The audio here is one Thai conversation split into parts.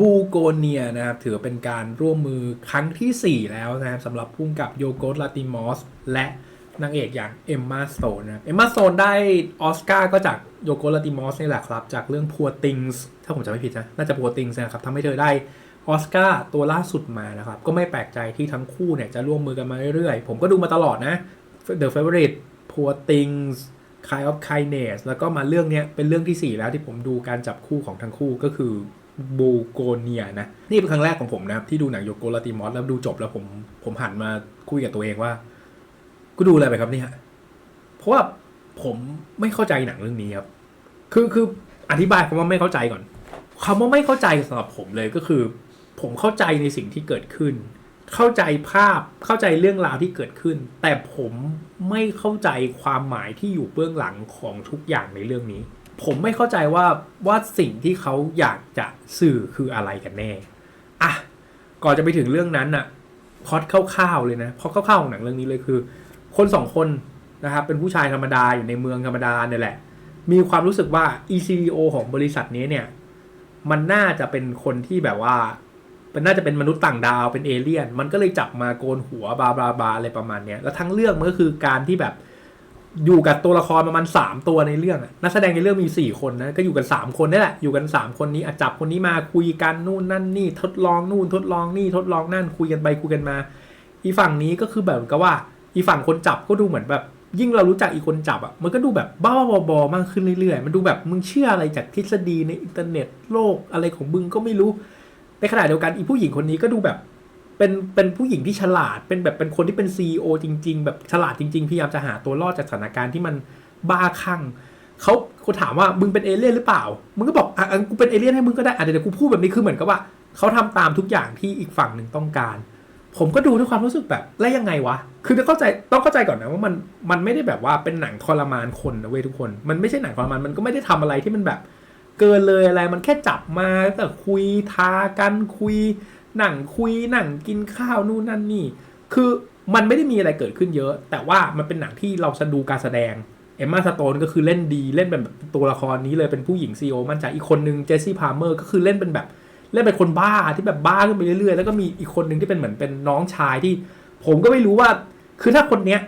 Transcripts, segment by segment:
บูโกเนียนะครับถือเป็นการร่วมมือครั้งทีสี่4 แล้วนะครับสำหรับพุ่มกับโยโกสลาติมอสและนางเอกอย่างเอมมาสโตนนะเอมมาสโตนได้ออสการ์ก็จากโยโกสลาติมอสนี่แหละครับ จากเรื่อง Poor Things ถ้าผมจำไม่ผิดนะ น่าจะ Poor Things นะครับทำให้เธอได้ออสการ์ตัวล่าสุดมานะครับ ก็ไม่แปลกใจที่ทั้งคู่เนี่ยจะร่วมมือกันมาเรื่อยๆ ผมก็ดูมาตลอดนะ The Favorite Poor Things Kind of Kindness แล้วก็มาเรื่องเนี้ยเป็นเรื่องที่ 4 แล้วที่ผมดูการจับคู่ของทั้งคู่ก็คือ บูโกเนียนะ นี่เป็นครั้งแรกของผมนะครับ ที่ดูหนังโยโกลาติมอสแล้วดูจบแล้วผมผมหันมาคุยกับตัวเองว่า กูดูอะไรไปครับเนี่ยเพราะว่าผมไม่เข้าใจหนังเรื่องนี้ครับ คือคืออธิบายคำว่าไม่เข้าใจก่อนคำว่าไม่เข้าใจสำหรับผมเลยก็คือ ผมเข้าใจในสิ่งที่เกิดขึ้น เข้าใจภาพเข้าใจเรื่องราวที่เกิดขึ้น แต่ผมไม่เข้าใจความหมายที่อยู่เบื้องหลังของทุกอย่างในเรื่องนี้ ผมไม่เข้าใจว่าว่าสิ่งที่เขาอยากจะสื่อคืออะไรกันแน่อะก่อนจะไปถึงเรื่องนั้นน่ะพอดคร่าวๆเลยนะพอดคร่าวๆของหนังเรื่องนี้เลยคือ คนสองคนนะครับเป็นผู้ชายธรรมดาอยู่ในเมืองธรรมดาเนี่ยแหละ มีความรู้สึกว่า ECO ของบริษัทนี้เนี่ย มันน่าจะเป็นคนที่แบบว่ามันน่าจะเป็นมนุษย์ต่างดาวเป็นเอเลี่ยน มันก็เลยจับมาโกนหัวบาบาบาอะไรประมาณเนี้ยแล้วทั้งเรื่องมันก็คือการที่แบบ อยู่กับตัวละครประมาณสามตัวในเรื่องนักแสดงในเรื่องมีสี่คนนะก็อยู่กันสามคนนี่แหละอยู่กันสามคนนี้อจับคนนี้มาคุยกันนู่นนั่นนี่ทดลองนู่นทดลองนี่ทดลองนั่นคุยกันไปคุยกันมา อีฝั่งนี้ก็คือแบบกับว่า อีฝั่งคนจับก็ดูเหมือนแบบ ยิ่งเรารู้จักอีคนจับอะมันก็ดูแบบบ้าบอๆมากขึ้นเรื่อยๆ มันดูแบบมึงเชื่ออะไรจากทฤษฎีในอินเทอร์เน็ตโลกอะไรของมึงก็ไม่รู้ในขณะเดียวกันอีผู้หญิงคนนี้ก็ดูแบบ เป็นเป็นผู้หญิงที่ฉลาด เป็นแบบเป็นคนที่เป็นซีอจริง ๆ แบบฉลาดจริง ๆ พยายามจะหาตัวรอดจากสถานการณ์ที่มันบ้าคลั่งเขาเขาถามว่ามึงเป็นเอเลี่ยนหรือเปล่า มึงก็บอกอะกูเป็นเอเลี่ยนให้มึงก็ได้อะเดี๋ยวกูพูดแบบนี้คือเหมือนกับว่าเขาทำตามทุกอย่างที่อีกฝั่งหนึ่งต้องการ ผมก็ดูด้วยความรู้สึกแบบแล้วยังไงวะ คือต้องเข้าใจต้องเข้าใจก่อนนะว่ามันมันไม่ได้แบบว่าเป็นหนังทรมานคนนะเว้ยทุกคน มันไม่ใช่หนังทรมานมันก็ไม่ได้ทำอะไรที่มันแบบ เกินเลยอะไรมันแค่จับมาแต่คุยทากันคุย หนังคุยหนังกินข้าวนู่นนั่นนี่ คือมันไม่ได้มีอะไรเกิดขึ้นเยอะ แต่ว่ามันเป็นหนังที่เราสะดูการแสดงเอมมาสโตนก็คือเล่นดีเล่นเป็นแบบตัวละครนี้เลยเป็นผู้หญิงซีโอมั่นใจอีกคนนึงเจสซี่พาร์เมอร์ก็คือเล่นเป็นแบบเล่นเป็นคนบ้าที่แบบบ้าขึ้นไปเรื่อยๆ แล้วก็มีอีกคนนึงที่เป็นเหมือนเป็นน้องชายที่ ผมก็ไม่รู้ว่า คือถ้าคนเนี้ย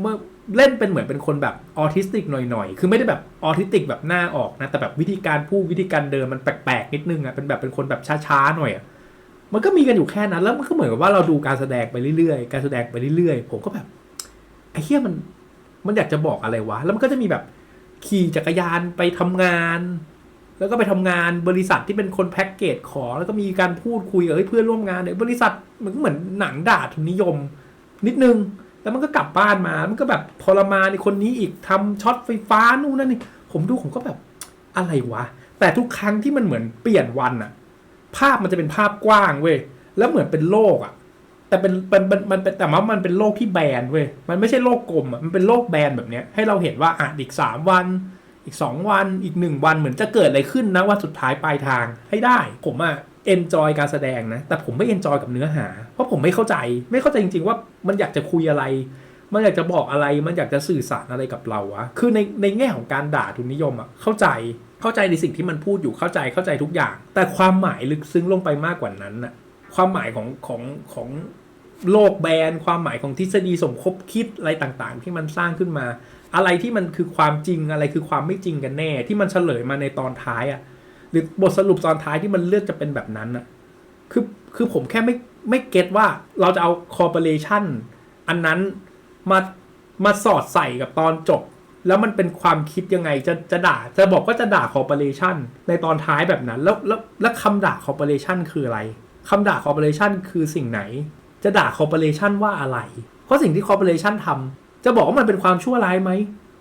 เมื่อเล่นเป็นเหมือนเป็นคนแบบออทิสติกหน่อยๆ คือไม่ได้แบบออทิสติกแบบหน้าออกนะ แต่แบบวิธีการพูดวิธีการเดินมันแปลกๆนิดนึงอะเป็นแบบเป็นคนแบบช้าๆหน่อยอะ มันก็มีกันอยู่แค่นั้น แล้วมันก็เหมือนกับว่าเราดูการแสดงไปเรื่อยๆ การแสดงไปเรื่อยๆ ผมก็แบบไอ้เหี้ยมัน มันอยากจะบอกอะไรวะ แล้วมันก็จะมีแบบขี่จักรยานไปทำงาน แล้วก็ไปทำงานบริษัทที่เป็นคนแพ็กเกจของแล้วก็มีการพูดคุยกับเอ้ยเพื่อนร่วมงานเนี่ยบริษัทมันก็เหมือนหนังด่าทุนนิยม นิดนึง แล้วมันก็กลับบ้านมา มันก็แบบทรมานในคนนี้อีกทำช็อตไฟฟ้านู่นนั่นนี่ ผมดูผมก็แบบอะไรวะ แต่ทุกครั้งที่มันเหมือนเปลี่ยนวันอะ ภาพมันจะเป็นภาพกว้างเว้ยแล้วเหมือนเป็นโลกอะแต่เป็นมันมันมันเป็นแต่ว่ามันเป็นโลกที่แบนเว้ยมันไม่ใช่โลกกลมอะมันเป็นโลกแบนแบบเนี้ยให้เราเห็นว่าอะอีกสามวัน อีก2วันอีก1วันเหมือนจะเกิดอะไรขึ้นนะว่าสุดท้ายปลายทางให้ได้ ผมอะเอนจอยการแสดงนะ แต่ผมไม่เอนจอยกับเนื้อหา เพราะผมไม่เข้าใจ ไม่เข้าใจจริง ๆ ว่ามันอยากจะคุยอะไร มันอยากจะบอกอะไร มันอยากจะสื่อสารอะไรกับเราอะคือในในแง่ของการด่าทุนนิยมอะเข้าใจ เข้าใจในสิ่งที่มันพูดอยู่เข้าใจเข้าใจทุกอย่าง แต่ความหมายลึกซึ้งลงไปมากกว่านั้นอะความหมายของของของโลกแบนความหมายของทฤษฎีสมคบคิดอะไรต่างๆ ที่มันสร้างขึ้นมา อะไรที่มันคือความจริงอะไรคือความไม่จริงกันแน่ ที่มันเฉลยมาในตอนท้ายอะ่ะหรือบทสรุปตอนท้ายที่มันเลือกจะเป็นแบบนั้นอะ่ะคือคือผมแค่ไม่ไม่เก็ตว่าเราจะเอาคอร์ปอเรชันอันนั้นมามาสอดใส่กับตอนจบ แล้วมันเป็นความคิดยังไงจะจะด่าจะบอกว่าจะด่าคอร์ปอเรชันในตอนท้ายแบบนั้น แล้วแล้วแล้วคำด่าคอร์ปอเรชันคืออะไรคำด่าคอร์ปอเรชันคือสิ่งไหน จะด่าคอร์ปอเรชันว่าอะไร เพราะสิ่งที่คอร์ปอเรชันทำจะบอกว่ามันเป็นความชั่วร้ายไหม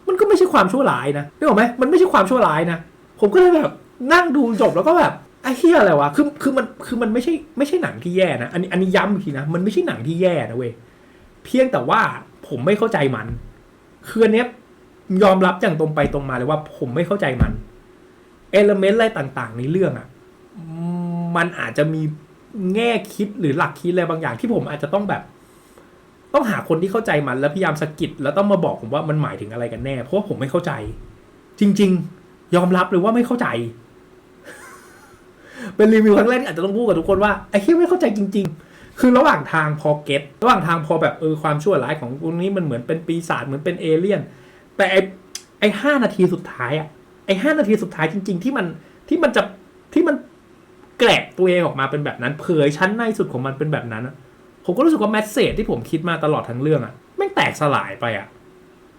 มันก็ไม่ใช่ความชั่วร้ายนะนึกออกไหมมันไม่ใช่ความชั่วร้ายนะผมก็เลยแบบนั่งดูจบแล้วก็แบบไอ้เฮียอะไรวะคือคือมันคือมันไม่ใช่ไม่ใช่หนังที่แย่นะอันนี้อันนี้ย้ำอีกทีนะมันไม่ใช่หนังที่แย่นะเว้ยเพียงแต่ว่าผมไม่เข้าใจมันคืออันเนี้ย ยอมรับอย่างตรงไปตรงมาเลยว่าผมไม่เข้าใจมัน เอลเมนต์อะไรต่าง ๆ ในเรื่องอะ่ะ มันอาจจะมีแง่คิดหรือหลักคิดอะไรบางอย่างที่ผมอาจจะต้องแบบ ต้องหาคนที่เข้าใจมันแล้วพยายามสะกิดแล้วต้องมาบอกผมว่ามันหมายถึงอะไรกันแน่ เพราะว่าผมไม่เข้าใจ จริง ๆ ยอมรับเลยว่าไม่เข้าใจ เป็นรีวิวครั้งแรกที่อาจจะต้องพูดกับทุกคนว่าไอ้ที่ไม่เข้าใจจริง ๆคือระหว่างทางพอเก็ตระหว่างทางพอแบบเออความชั่วร้ายของพวกนี้มันเหมือนเป็นปีศาจเหมือนเป็นเอเลี่ยน แต่ไอ้ไอ้ห้านาทีสุดท้ายอะไอ้ห้านาทีสุดท้ายจริง ๆ ที่มันที่มันจะที่มันแกลกตัวเองออกมาเป็นแบบนั้น เผยชั้นในสุดของมันเป็นแบบนั้นผมก็รู้สึกว่าแมสเซจที่ผมคิดมาตลอดทั้งเรื่องอะแม่งแตกสลายไปอะ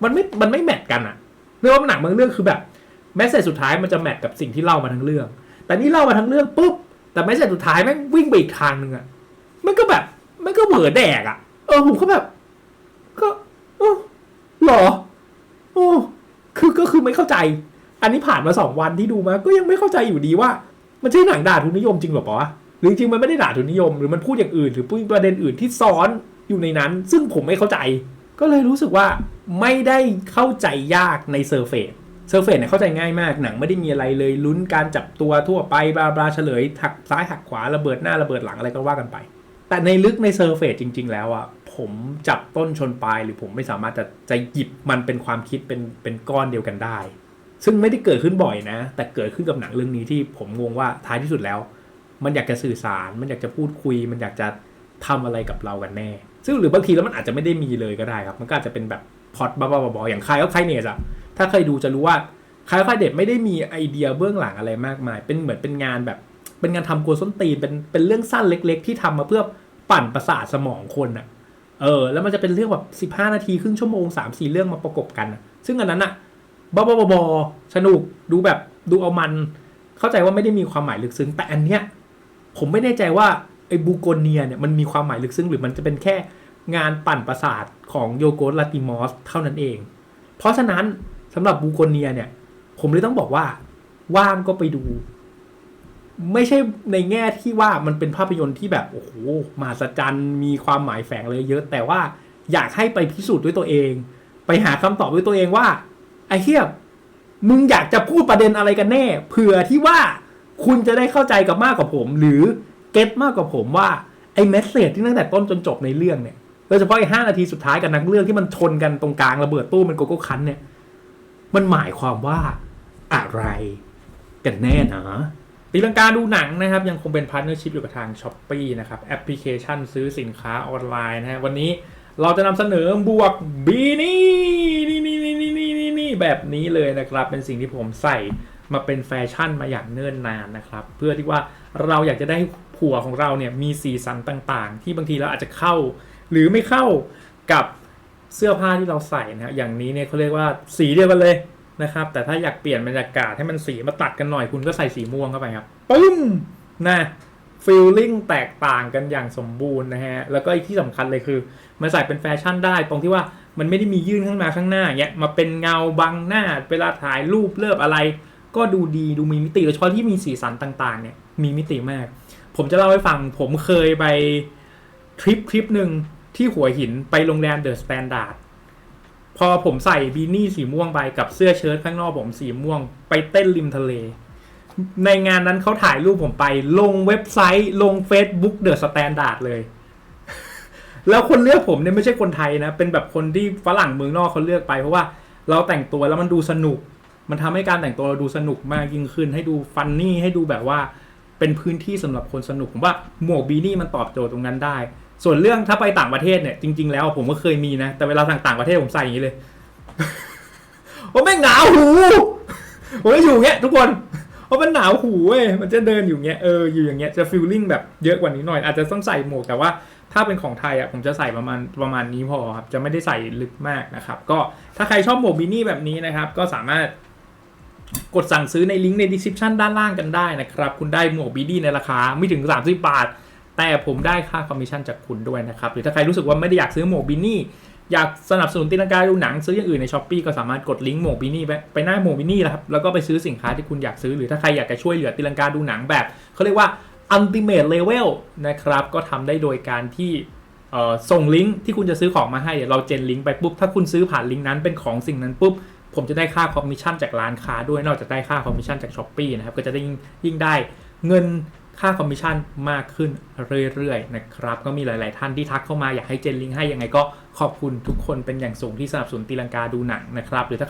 มันไม่มันไม่แมทกันอะเรื่องว่าหนังบางเรื่องคือแบบแมสเซจสุดท้ายมันจะแมทกับสิ่งที่เล่ามาทั้งเรื่อง แต่นี่เล่ามาทั้งเรื่องปุ๊บแต่แมสเซจสุดท้ายแม่งวิ่งไปอีกทางหนึ่งอะมันก็แบบมันก็เบื่อแดกอะเออผมก็แบบ ก็เออหรอ อ้คือก็คือไม่เข้าใจ อันนี้ผ่านมาสองวันที่ดูมา ก็ยังไม่เข้าใจอยู่ดีว่า มันใช่หนังด่าทุนนิยมจริงหรอปะหรือจริงมันไม่ได้ด่าทุนนิยม หรือมันพูดอย่างอื่น หรือพูดประเด็นอื่นที่ซ้อนอยู่ในนั้น ซึ่งผมไม่เข้าใจ ก็เลยรู้สึกว่าไม่ได้เข้าใจยากในเซอร์เฟสเซอร์เฟสเนี่ยเข้าใจง่ายมากหนังไม่ได้มีอะไรเลยลุ้นการจับตัวทั่วไปบลาบลาเฉลยหักซ้ายหักขวาระเบิดหน้าระเบิดหลังอะไรก็ว่ากันไป แต่ในลึกในเซอร์เฟสจริง ๆ แล้วอะ ผมจับต้นชนปลายหรือผมไม่สามารถจะจะหยิบมันเป็นความคิดเป็นเป็นก้อนเดียวกันได้ ซึ่งไม่ได้เกิดขึ้นบ่อยนะ แต่เกิดขึ้นกับหนังเรื่องนี้ที่ผมงงว่าท้ายที่สุดแล้ว มันอยากจะสื่อสาร มันอยากจะพูดคุย มันอยากจะทำอะไรกับเรากันแน่ ซึ่งหรือบางทีแล้วมันอาจจะไม่ได้มีเลยก็ได้ครับ มันก็อาจจะเป็นแบบพอดบ้าๆบอๆอย่างคายก็คายเนสอะถ้าเคยดูจะรู้ว่าคายก็คายเนสไม่ได้มีไอเดียเบื้องหลังอะไรมากมาย เป็นเหมือนเป็นงานแบบ เป็นงานทำกวส้นตีนเป็นเป็นเรื่องสั้นเล็ก ๆ ที่ทำมาเพื่อปั่นประสาทสมองคนอะ เออ แล้วมันจะเป็นเรื่องแบบสิบห้านาทีครึ่งชั่วโมงสามสี่เรื่องมาประกบกัน ซึ่งอันนั้นอะบ้าบ้าบอสนุกดูแบบดูเอามัน เข้าใจว่าไม่ได้มีความหมายลึกซึ้งแต่อันเนี้ยผมไม่แน่ใจว่าไอ้บูโกเนียเนี่ยมันมีความหมายลึกซึ้งหรือมันจะเป็นแค่งานปั่นประสาทของโยโกลาติมอสเท่านั้นเอง เพราะฉะนั้นสำหรับบูโกเนียเนี่ย ผมเลยต้องบอกว่าว่างก็ไปดู ไม่ใช่ในแง่ที่ว่ามันเป็นภาพยนตร์ที่แบบโอ้โหมหัศจรรย์มีความหมายแฝงเลยเยอะ แต่ว่าอยากให้ไปพิสูจน์ด้วยตัวเอง ไปหาคำตอบด้วยตัวเองว่า ไอ้เทียบมึงอยากจะพูดประเด็นอะไรกันแน่เผื่อที่ว่าคุณจะได้เข้าใจกับมากกว่าผม หรือเก็ตมากกว่าผมว่าไอ้เมสเซจที่ตั้งแต่ต้นจนจบในเรื่องเนี่ยโดยเฉพาะไอ้ห้านาทีสุดท้ายกับนักเรื่องที่มันชนกันตรงกลางระเบิดตู้มันโกโก้คันเนี่ย มันหมายความว่าอะไรกันแน่นะ ตีลังกาดูหนังนะครับ ยังคงเป็นพาร์ทเนอร์ชิพอยู่กับทาง s h อ p e e นะครับ แอปพลิเคชันซื้อสินค้าออนไลน์นะฮะวันนี้เราจะนำเสนอบวกบีนี่นี่นี่นี่นี่นี่นี่นี่แบบนี้เลยนะครับ เป็นสิ่งที่ผมใส่มาเป็นแฟชั่นมาอย่างเนิ่นนานนะครับ เพื่อที่ว่าเราอยากจะได้ผัวของเราเนี่ยมีสีสันต่างๆ ที่บางทีเราอาจจะเข้า หรือไม่เข้ากับเสื้อผ้าที่เราใส่นะฮะอย่างนี้เนี่ยเขาเรียกว่าสีเดียวกันเลย นะครับ แต่ถ้าอยากเปลี่ยนบรรยากาศให้มันสีมาตัดกันหน่อยคุณก็ใส่สีม่วงเข้าไปครับปึ้มนะฟีลลิ่งแตกต่างกันอย่างสมบูรณ์นะฮะ แล้วก็อีกที่สำคัญเลยคือ มันใส่เป็นแฟชั่นได้ ตรงที่ว่ามันไม่ได้มียื่นข้างมาข้างหน้าเงี้ยมาเป็นเงาบังหน้า เวลาถ่ายรูปเลิบอะไร ก็ดูดีดูมีมิติโดยเฉพาะที่มีสีสันต่างๆเนี่ยมีมิติมาก ผมจะเล่าให้ฟังผมเคยไปทริปทริปหนึ่งที่หัวหินไปโรงแรมเดอะสแตนดาร์ด พอผมใส่บีนี่สีม่วงไปกับเสื้อเชิ้ตข้างนอกผมสีม่วง ไปเต้นริมทะเล ในงานนั้นเขาถ่ายรูปผมไป ลงเว็บไซต์ ลง Facebook เดอะสแตนดาร์ดเลย แล้วคนเลือกผมเนี่ยไม่ใช่คนไทยนะ เป็นแบบคนที่ฝรั่งเมืองนอกเขาเลือกไป เพราะว่าเราแต่งตัวแล้วมันดูสนุก มันทำให้การแต่งตัวเราดูสนุกมากยิ่งขึ้น ให้ดูฟันนี่ให้ดูแบบว่าเป็นพื้นที่สำหรับคนสนุกผมว่าหมวกบีนี่มันตอบโจทย์ตรงนั้นได้ ส่วนเรื่องถ้าไปต่างประเทศเนี่ยจริง ๆ แล้วผมก็เคยมีนะ แต่เวลาต่างประเทศผมใส่อย่างนี้เลยโอ้แม่งหนาวหูผมจะอยู่เงี้ยทุกคนเพราะมันหนาวหูเว้ยมันจะเดินอยู่เงี้ยเอออยู่อย่างเงี้ยจะฟีลลิ่งแบบเยอะกว่านี้หน่อยอาจจะต้องใส่หมวกแต่ว่าถ้าเป็นของไทยอะผมจะใส่ประมาณประมาณนี้พอครับจะไม่ได้ใส่ลึกมากนะครับ ก็ถ้าใครชอบหมวกบินี่แบบนี้นะครับ ก็สามารถกดสั่งซื้อในลิงก์ใน description ด้านล่างกันได้นะครับ คุณได้หมวกบินี่ในราคาไม่ถึง 30 บาท แต่ผมได้ค่าคอมมิชชั่นจากคุณด้วยนะครับ หรือถ้าใครรู้สึกว่าไม่ได้อยากซื้อหมวกบินี่อยากสนับสนุนตีลังกาดูหนังซื้ออย่างอื่นในช้อปปีก็สามารถกดลิงก์หมวกบินี่ไปไปหน้าหมวกบินี่แล้วครับแล้วก็ไปซื้อสินค้าที่คุณอยากซื้อหรือถ้าใครอยากจะช่วยเหลือตีลังกาดูหนังแบบเขาเรียกว่า ultimate level นะครับก็ทำได้โดยการที่ส่งลิงก์ที่คุณจะซื้อของมาให้เดี๋ยวเราเจนลิงก์ไปปุ๊บถ้าคุณซื้อผ่านลิงก์นั้นเป็นของสิ่งนั้นปุ๊บผมจะได้ค่าคอมมิชชั่นจากร้านค้าด้วยนอกจากได้ค่าคอมมิชชั่นจากช้อปปีนะครับก็จะได้ยิ่งได้เงิน ค่าคอมมิชชั่นมากขึ้นเรื่อยๆนะครับ ก็มีหลาย ๆ ท่านที่ทักเข้ามาอยากให้เจนลิงก์ให้ยังไงก็ขอบคุณทุกคนเป็นอย่างสูงที่สนับสนุนตีลังกาดูหนังนะครับหรือถ้า